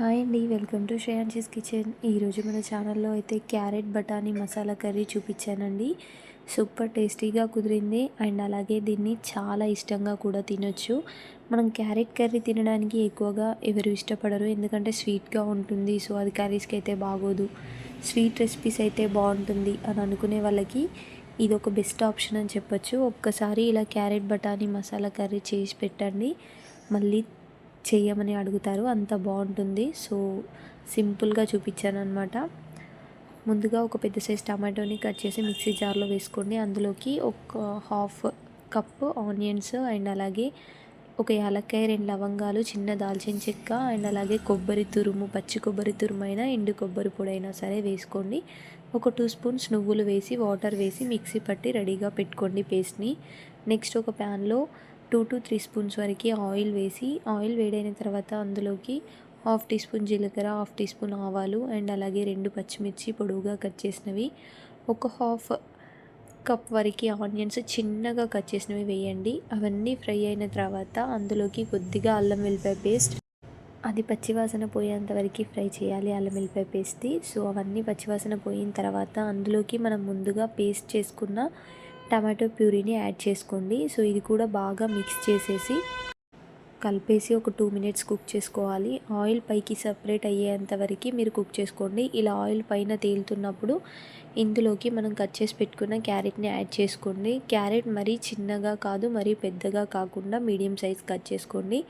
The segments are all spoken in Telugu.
హాయ్ అండి వెల్కమ్ టు శ్రేయాన్షీస్ కిచెన్. ఈరోజు మన ఛానల్లో అయితే క్యారెట్ బఠానీ మసాలా కర్రీ చూపించానండి. సూపర్ టేస్టీగా కుదిరింది. అండ్ అలాగే దీన్ని చాలా ఇష్టంగా కూడా తినొచ్చు. మనం క్యారెట్ కర్రీ తినడానికి ఎక్కువగా ఎవరు ఇష్టపడరు. ఎందుకంటే స్వీట్గా ఉంటుంది. సో అది కర్రీస్కి అయితే బాగోదు. స్వీట్ రెసిపీస్ అయితే బాగుంటుంది అని అనుకునే వాళ్ళకి ఇది ఒక బెస్ట్ ఆప్షన్ అని చెప్పొచ్చు. ఒక్కసారి ఇలా క్యారెట్ బఠానీ మసాలా కర్రీ చేసి పెట్టండి. మళ్ళీ చేయమని అడుగుతారు. అంత బాగుంటుంది. సో సింపుల్గా చూపించాను అనమాట ముందుగా ఒక పెద్ద సైజ్ టమాటోని కట్ చేసి మిక్సీ జార్లో వేసుకోండి. అందులోకి ఒక హాఫ్ కప్ ఆనియన్స్ అండ్ అలాగే ఒక యాలక్కాయ రెండు లవంగాలు చిన్న దాల్చిన చెక్క అండ్ అలాగే కొబ్బరి తురుము పచ్చి కొబ్బరి తురుమైనా ఎండు కొబ్బరి పొడైనా సరే వేసుకోండి. ఒక టూ స్పూన్స్ నువ్వులు వేసి వాటర్ వేసి మిక్సీ పట్టి రెడీగా పెట్టుకోండి పేస్ట్ని. నెక్స్ట్ ఒక ప్యాన్లో టూ టు త్రీ స్పూన్స్ వరకు ఆయిల్ వేసి ఆయిల్ వేడైన తర్వాత అందులోకి హాఫ్ టీ స్పూన్ జీలకర్ర హాఫ్ టీ స్పూన్ ఆవాలు అండ్ అలాగే రెండు పచ్చిమిర్చి పొడవుగా కట్ చేసినవి. ఒక హాఫ్ కప్ వరకు ఆనియన్స్ చిన్నగా కట్ చేసినవి వేయండి. అవన్నీ ఫ్రై అయిన తర్వాత అందులోకి కొద్దిగా అల్లం వెల్లిపాయ పేస్ట్. అది పచ్చివాసన పోయేంత వరకు ఫ్రై చేయాలి అల్లం వెల్లిపాయ పేస్ట్ది. సో అవన్నీ పచ్చివాసన పోయిన తర్వాత అందులోకి మనం ముందుగా పేస్ట్ చేసుకున్న టమాటో ప్యూరీని యాడ్ చేసుకోండి. సో ఇది కూడా బాగా మిక్స్ చేసేసి కలిపేసి ఒక టూ మినిట్స్ కుక్ చేసుకోవాలి. ఆయిల్ పైకి సపరేట్ అయ్యేంత వరకు మీరు కుక్ చేసుకోండి. ఇలా ఆయిల్ పైన తేలుతున్నప్పుడు ఇందులోకి మనం కట్ చేసి పెట్టుకున్న క్యారెట్ని యాడ్ చేసుకోండి. క్యారెట్ మరీ చిన్నగా కాదు మరీ పెద్దగా కాకుండా మీడియం సైజ్ కట్ చేసుకోండి.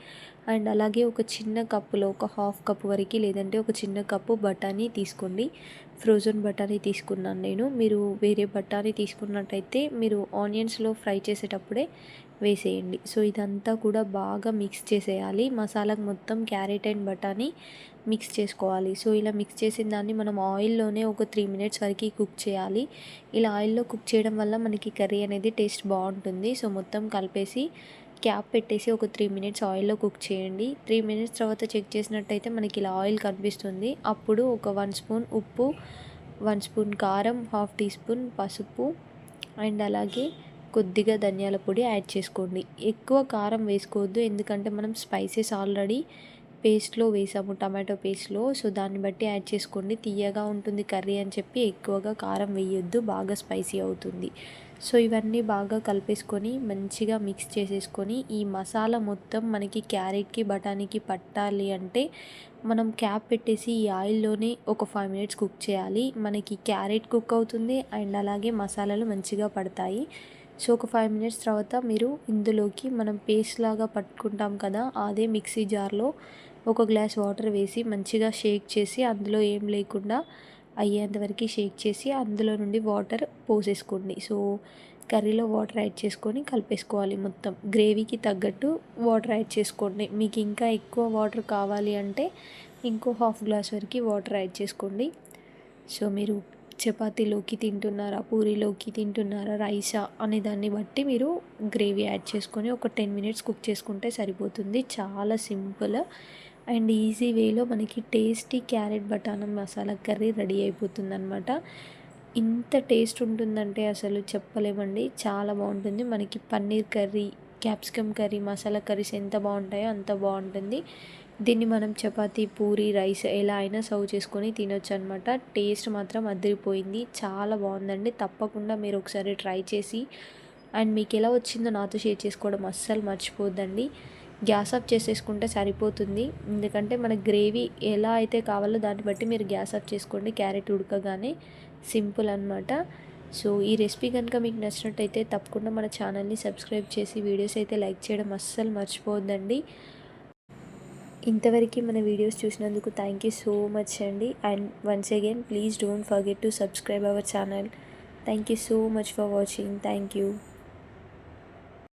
అండ్ అలాగే ఒక చిన్న కప్పులో ఒక హాఫ్ కప్ వరకు లేదంటే ఒక చిన్న కప్పు బఠానీ తీసుకోండి. ఫ్రోజన్ బఠానీ తీసుకున్నాను నేను. మీరు వేరే బఠానీ తీసుకున్నట్టయితే మీరు ఆనియన్స్లో ఫ్రై చేసేటప్పుడే వేసేయండి. సో ఇదంతా కూడా బాగా మిక్స్ చేసేయాలి. మసాలాకు మొత్తం క్యారెట్ అండ్ బఠానీ మిక్స్ చేసుకోవాలి. సో ఇలా మిక్స్ చేసిన దాన్ని మనం ఆయిల్లోనే ఒక త్రీ మినిట్స్ వరకు కుక్ చేయాలి. ఇలా ఆయిల్లో కుక్ చేయడం వల్ల మనకి కర్రీ అనేది టేస్ట్ బాగుంటుంది. సో మొత్తం కలిపేసి క్యాప్ పెట్టేసి ఒక త్రీ మినిట్స్ ఆయిల్లో కుక్ చేయండి. త్రీ మినిట్స్ తర్వాత చెక్ చేసినట్టయితే మనకి ఇలా ఆయిల్ కనిపిస్తుంది. అప్పుడు ఒక వన్ స్పూన్ ఉప్పు వన్ స్పూన్ కారం హాఫ్ టీ స్పూన్ పసుపు అండ్ అలాగే కొద్దిగా ధనియాల పొడి యాడ్ చేసుకోండి. ఎక్కువ కారం వేసుకోవద్దు. ఎందుకంటే మనం స్పైసెస్ ఆల్రెడీ పేస్ట్లో వేసాము టమాటో పేస్ట్లో. సో దాన్ని బట్టి యాడ్ చేసుకోండి. తీయగా ఉంటుంది కర్రీ అని చెప్పి ఎక్కువగా కారం వేయొద్దు బాగా స్పైసీ అవుతుంది. సో ఇవన్నీ బాగా కలిపేసుకొని మంచిగా మిక్స్ చేసేసుకొని ఈ మసాలా మొత్తం మనకి క్యారెట్కి బఠానీకి పట్టాలి అంటే మనం క్యాప్ పెట్టేసి ఈ ఆయిల్లోనే ఒక ఫైవ్ మినిట్స్ కుక్ చేయాలి. మనకి క్యారెట్ కుక్ అవుతుంది అండ్ అలాగే మసాలాలు మంచిగా పడతాయి. సో ఒక ఫైవ్ మినిట్స్ తర్వాత మీరు ఇందులోకి మనం పేస్ట్ లాగా పట్టుకుంటాం కదా అదే మిక్సీ జార్లో ఒక గ్లాస్ వాటర్ వేసి మంచిగా షేక్ చేసి అందులో ఏం లేకుండా అయ్యేంతవరకు షేక్ చేసి అందులో నుండి వాటర్ పోసేసుకోండి. సో కర్రీలో వాటర్ యాడ్ చేసుకొని కలిపేసుకోవాలి మొత్తం. గ్రేవీకి తగ్గట్టు వాటర్ యాడ్ చేసుకోండి. మీకు ఇంకా ఎక్కువ వాటర్ కావాలి అంటే ఇంకో హాఫ్ గ్లాస్ వరకు వాటర్ యాడ్ చేసుకోండి. సో మీరు చపాతీలోకి తింటున్నారా పూరీలోకి తింటున్నారా రైసా అనే దాన్ని బట్టి మీరు గ్రేవీ యాడ్ చేసుకొని ఒక టెన్ మినిట్స్ కుక్ చేసుకుంటే సరిపోతుంది. చాలా సింపుల్ అండ్ ఈజీ వేలో మనకి టేస్టీ క్యారెట్ బటానం మసాలా కర్రీ రెడీ అయిపోతుంది అనమాట ఇంత టేస్ట్ ఉంటుందంటే అసలు చెప్పలేమండి. చాలా బాగుంటుంది. మనకి paneer curry capsicum curry masala curries ఎంత బాగుంటాయో అంత బాగుంటుంది. దీన్ని మనం చపాతీ పూరి రైస్ ఎలా అయినా సర్వ్ చేసుకొని తినొచ్చు అనమాట టేస్ట్ మాత్రం అదిరిపోయింది. చాలా బాగుందండి. తప్పకుండా మీరు ఒకసారి ట్రై చేసి అండ్ మీకు ఎలా వచ్చిందో నాతో షేర్ చేసుకోవడం అస్సలు మర్చిపోద్దండి. గ్యాస్ ఆఫ్ చేసేసుకుంటే సరిపోతుంది. ఎందుకంటే మన గ్రేవీ ఎలా అయితే కావాలో దాన్ని బట్టి మీరు గ్యాస్ ఆఫ్ చేసుకోండి. క్యారెట్ ఉడకగానే సింపుల్ అనమాట సో ఈ రెసిపీ కనుక మీకు నచ్చినట్టయితే తప్పకుండా మన ఛానల్ని సబ్స్క్రైబ్ చేసి వీడియోస్ అయితే లైక్ చేయడం అస్సలు మర్చిపోవద్దండి ఇంతవరకు మన వీడియోస్ చూసినందుకు థ్యాంక్ యూ సో మచ్ అండి. And once again please don't forget to subscribe our channel thank you so much for watching thank you